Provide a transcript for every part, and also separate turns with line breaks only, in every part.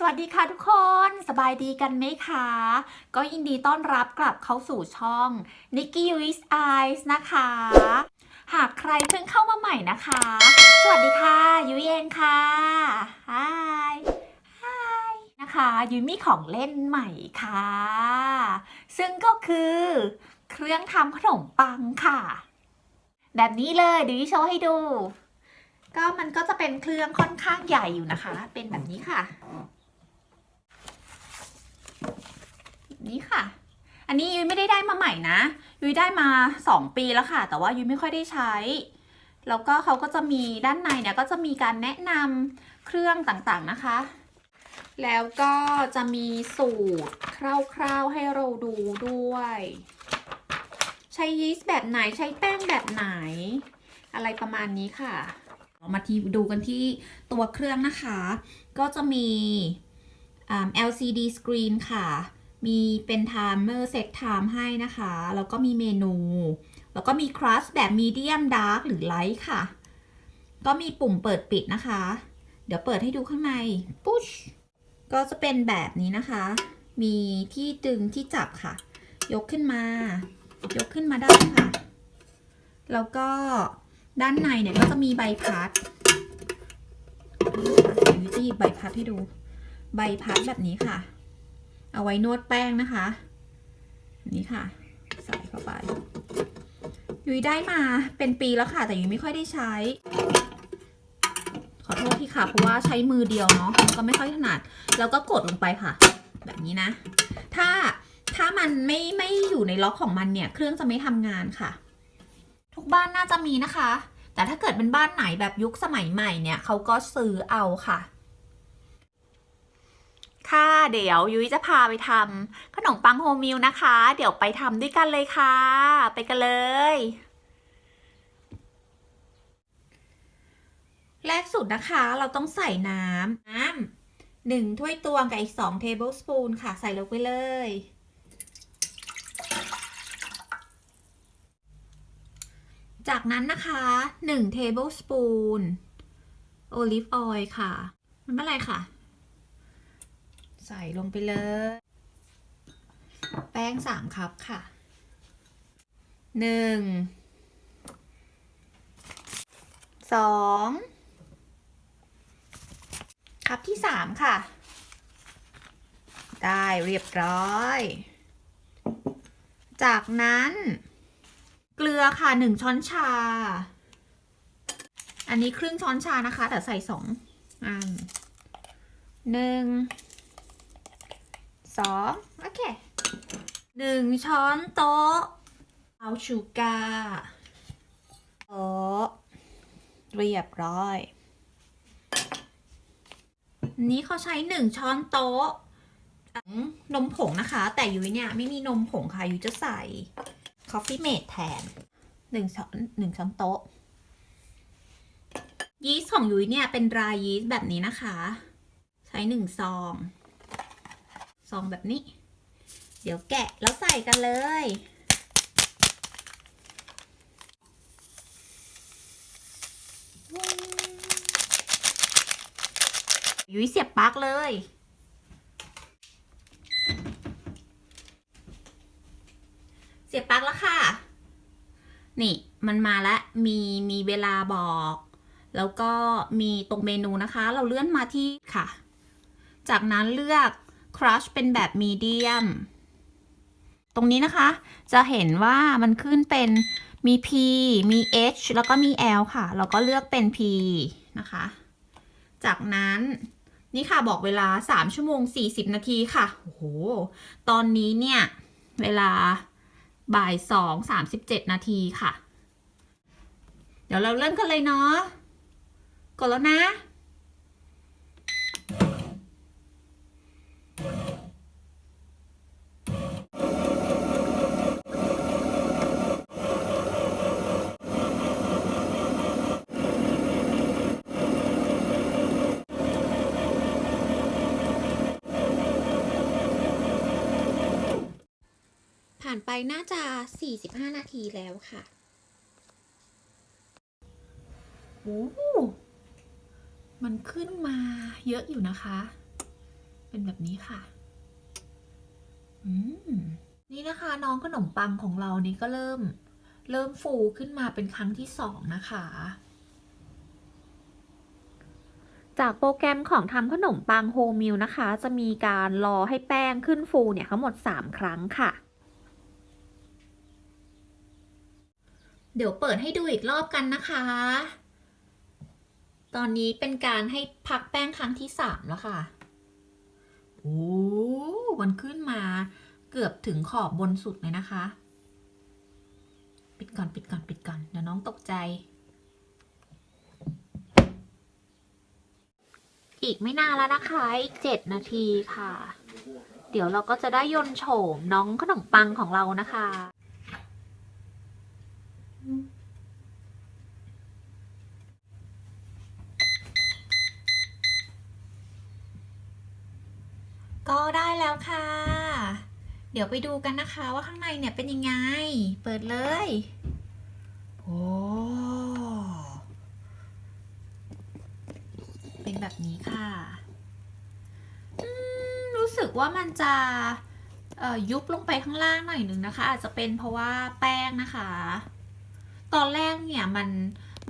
สวัสดีค่ะทุกคนสบายดีกันไหมคะ ก็ยินดีต้อนรับกลับเข้าสู่ช่อง Nikki with Eyes นะคะ หากใครเพิ่งเข้ามาใหม่นะคะ สวัสดีค่ะ ยุ้ยเองค่ะฮายฮายนะคะยุ้ยมีของเล่นใหม่ค่ะ ซึ่งก็คือเครื่องทำขนมปังค่ะ แบบนี้เลยเดี๋ยวยุ้ยโชว์ให้ดู ก็มันก็จะเป็นเครื่องค่อนข้างใหญ่อยู่นะคะ เป็นแบบนี้ค่ะ นี่ค่ะ อันนี้ยุ้ยไม่ได้ได้มาใหม่นะ ยุ้ยได้มาสองปีแล้วค่ะ แต่ว่ายุ้ยไม่ค่อยได้ใช้ แล้วก็เขาก็จะมีด้านในเนี่ยก็จะมีการแนะนำเครื่องต่างๆนะคะ แล้วก็จะมีสูตรคร่าวๆให้เราดูด้วย ใช้ยีสต์แบบไหนใช้แป้งแบบไหน อะไรประมาณนี้ค่ะมาทีดูกันที่ตัวเครื่องนะคะ ก็จะมี LCD screen ค่ะ มีเป็น timer set time ให้นะคะ แล้วก็มีเมนู แล้วก็มี crush แบบ medium dark หรือ light ค่ะ ก็มีปุ่มเปิดปิดนะคะ เดี๋ยวเปิดให้ดูข้างใน push ก็จะเป็นแบบนี้นะคะ มีที่ดึงที่จับค่ะ ยกขึ้นมา ยกขึ้นมาได้ค่ะ แล้วก็ด้านในเนี่ยก็จะมีใบพัดเดี๋ยววิธีใบพัดให้ดู ใบพัดแบบนี้ค่ะ เอาไว้นวดแป้งนะคะ นี้ค่ะ ใส่เข้าไป ยุ้ยได้มาเป็นปีแล้วค่ะ แต่ยุ้ยไม่ค่อยได้ใช้ ขอโทษที่ค่ะ เพราะว่าใช้มือเดียวเนาะก็ไม่ค่อยถนัด แล้วก็กดลงไปค่ะ แบบนี้นะ ถ้าถ้ามันไม่ไม่อยู่ในล็อกของมันเนี่ย เครื่องจะไม่ทำงานค่ะ ทุกบ้านน่าจะมีนะคะ แต่ถ้าเกิดเป็นบ้านไหนแบบยุคสมัยใหม่เนี่ยเขาก็ซื้อเอาค่ะ ค่ะ เดี๋ยวยุ้ยจะพาไปทำขนมปังโฮมมิลนะคะ เดี๋ยวไปทำด้วยกันเลยค่ะ ไปกันเลย แรกสุดนะคะเราต้องใส่น้ำน้ำหนึ่งถ้วยตวงกับอีกสองเทเบิลสปูนค่ะ ใส่ลงไปเลย จากนั้นนะคะ1 tablespoon โอลิฟออยล์ค่ะ มันไม่เป็นไรค่ะ ใส่ลงไปเลย แป้ง3คัพค่ะ1 2คัพที่3ค่ะ ได้เรียบร้อย จากนั้นเกลือค่ะหนึ่งช้อนชา อันนี้ครึ่งช้อนชานะคะ แต่ใส่สองอันหนึ่ง สองโอเคหนึ่งช้อนโต๊ะเอาชูการ์โต๊ะเรียบร้อยอันนี้เขาใช้หนึ่งช้อนโต๊ะของนมผงนะคะ แต่ยุ้ยเนี่ยไม่มีนมผงค่ะยุ้ยจะใส่ Coffee Mate แทนหนึ่งช้อนหนึ่งช้อนโต๊ะ ยีสต์ของยุ้ยเนี่ยเป็น dry yeast แบบนี้นะคะ ใช้หนึ่งซอง ซองแบบนี้ เดี๋ยวแกะแล้วใส่กันเลย ยุ้ยเสียบปลั๊กเลยเสียบปลั๊กแล้วค่ะ นี่มันมาแล้ว มีมีเวลาบอก แล้วก็มีตรงเมนูนะคะ เราเลื่อนมาที่ค่ะ จากนั้นเลือก crush เป็นแบบมีเดียม ตรงนี้นะคะ จะเห็นว่ามันขึ้นเป็นมี P มี H แล้วก็มี L ค่ะ เราก็เลือกเป็น P นะคะ จากนั้นนี่ค่ะบอกเวลา 3 ชั่วโมง 40 นาทีค่ะ โอ้โห ตอนนี้เนี่ย เวลาบ่ายสองสามสิบเจ็ดนาทีค่ะ เดี๋ยวเราเริ่มกันเลยเนาะ กดแล้วนะ ผ่านไปน่าจะ 45 นาทีแล้วค่ะโอ้มันขึ้นมาเยอะอยู่นะคะ เป็นแบบนี้ค่ะ อืม นี่นะคะน้องขนมปังของเรานี่ก็เริ่ม เริ่มฟูขึ้นมาเป็นครั้งที่สองนะคะ จากโปรแกรมของทำขนมปังโฮมมิลนะคะ จะมีการรอให้แป้งขึ้นฟูเนี่ยทั้งหมด 3 ครั้งค่ะ เดี๋ยวเปิดให้ดูอีกรอบกันนะคะ ตอนนี้เป็นการให้พักแป้งครั้งที่3แล้วค่ะ โอ้มันขึ้นมาเกือบถึงขอบบนสุดเลยนะคะ ปิดก่อนปิดก่อนปิดก่อนเดี๋ยวน้องตกใจ อีกไม่นานแล้วนะคะ อีกเจ็ดนาทีค่ะ เดี๋ยวเราก็จะได้ยนโฉมน้องขนมปังของเรานะคะ ก็ได้แล้วค่ะ เดี๋ยวไปดูกันนะคะว่าข้างในเนี่ยเป็นยังไง เปิดเลย โอ้ เป็นแบบนี้ค่ะ รู้สึกว่ามันจะยุบลงไปข้างล่างหน่อยนึงนะคะ อาจจะเป็นเพราะว่าแป้งนะคะ ตอนแรกเนี่ยมัน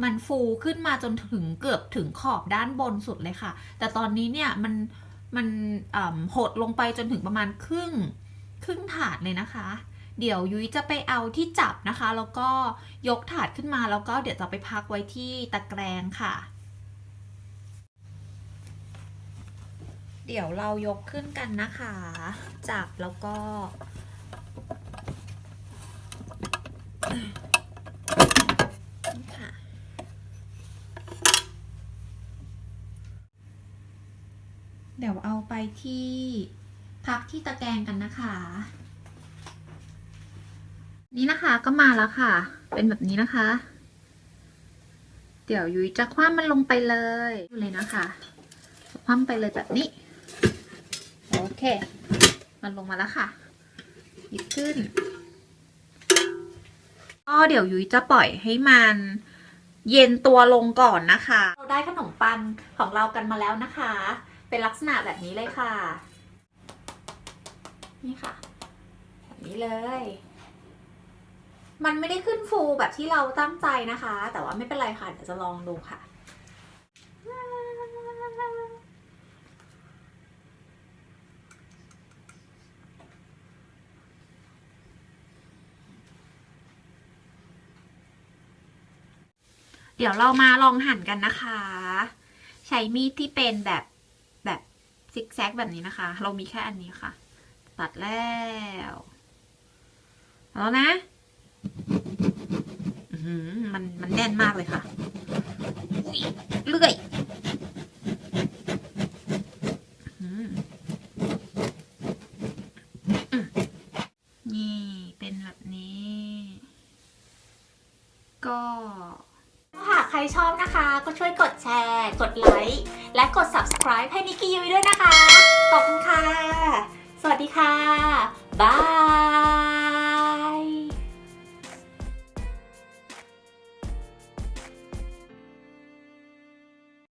มันฟูขึ้นมาจนถึงเกือบถึงขอบด้านบนสุดเลยค่ะ แต่ตอนนี้เนี่ยมัน มันหดลงไปจนถึงประมาณครึ่งครึ่งถาดเลยนะคะ เดี๋ยวยุ้ยจะไปเอาที่จับนะคะ แล้วก็ยกถาดขึ้นมาแล้วก็เดี๋ยวจะไปพักไว้ที่ตะแกรงค่ะ เดี๋ยวเรายกขึ้นกันนะคะ จับแล้วก็นี่ค่ะ เดี๋ ยวเอาไปที่พักที่ตะแกรงกันนะคะ นี่นะคะก็มาแล้วค่ะ เป็นแบบนี้นะคะ เดี๋ยวยุ้ยจะคว่ำมันลงไปเลยเลยนะคะคว่ำไปเลยแบบนี้ โอเค มันลงมาแล้วค่ะหยิบขึ้นก็เดี๋ยวยุ้ยจะปล่อยให้มันเย็นตัวลงก่อนนะคะ เราได้ขนมปังของเรากันมาแล้วนะคะ เป็นลักษณะแบบนี้เลยค่ะ นี่ค่ะ แบบนี้เลย มันไม่ได้ขึ้นฟูแบบที่เราตั้งใจนะคะ แต่ว่าไม่เป็นไรค่ะ เดี๋ยวจะลองดูค่ะเดี๋ยวเรามาลองหั่นกันนะคะ ใช้มีดที่เป็นแบบแบบ ซิกแซกแบบนี้นะคะ เรามีแค่อันนี้ค่ะ ตัดแล้วแล้วนะมันมันแน่นมากเลยค่ะเลื่อยอื้อหืออืมนี่เป็นแบบนี้ ก็ หากใครชอบนะคะ ก็ช่ วยกดแชร์ กดไลค์ และกด subscribe ให้นิกกี้ยุ้ยด้วยนะคะ ขอบคุณค่ะ สวัสดีค่ะ บาย